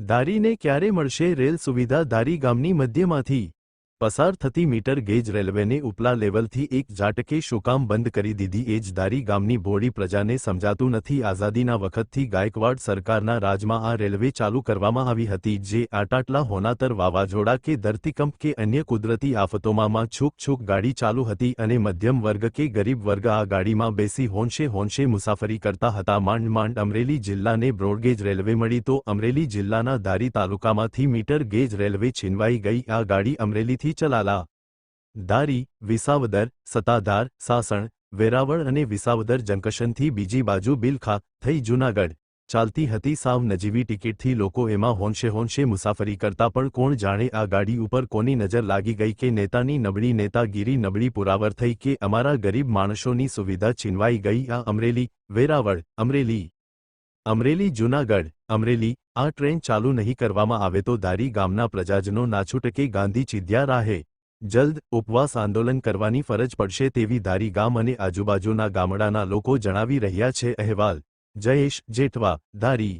દારીને ક્યારે મળશે રેલ સુવિધા દારી ગામની મધ્યમાંથી? પસાર થતી મીટર ગેજ રેલવેને ઉપલા લેવલથી એક ઝાટકે શોકામ બંધ કરી દીધી. એ જ દારી ગામની ભોળી પ્રજાને સમજાતું નથી. આઝાદીના વખતથી ગાયકવાડ સરકારના રાજમાં આ રેલવે ચાલુ કરવામાં આવી હતી. જે આટાટલા, હોનાતર, વાવાઝોડા કે ધરતીકંપ કે અન્ય કુદરતી આફતોમાં માં છૂક છૂક ગાડી ચાલુ હતી અને મધ્યમ વર્ગ કે ગરીબ વર્ગ આ ગાડીમાં બેસી હોંશે હોંશે મુસાફરી કરતા હતા. માંડ માંડ અમરેલી જિલ્લાને બ્રોડગેજ રેલવે મળી તો અમરેલી જિલ્લાના ધારી તાલુકામાંથી મીટર ગેજ રેલવે છીનવાઈ ગઈ. આ ગાડી અમરેલીથી ચલાલા દારી, વિસાવદર સતાધાર સાસણ, વેરાવળ અને વિસાવદર જંકશનથી બીજી બાજુ બિલખા થઈ જૂનાગઢ. ચાલતી હતી સાવ નજીવી ટિકિટથી લોકો એમાં હોંશે હોંશે મુસાફરી કરતા પણ કોણ જાણે આ ગાડી ઉપર કોની નજર લાગી ગઈ કે નેતાની નબળી નેતાગીરી નબળી પુરાવર થઈ કે અમારા ગરીબ માણસોની સુવિધા છીનવાઈ ગઈ આ અમરેલી, વેરાવળ, અમરેલી. અમરેલી, જૂનાગઢ, અમરેલી, આ ટ્રેન ચાલુ નહીં કરવામાં આવે તો દારી ગામના પ્રજાજનો નાછૂટકે ગાંધી ચીધ્યા રાહે. જલ્દ ઉપવાસ આંદોલન કરવાની ફરજ પડશે તેવી દારી ગામ અને આજુબાજુના ગામડાના લોકો જણાવી રહ્યા છે અહેવાલ. જયેશ જેઠવા દારી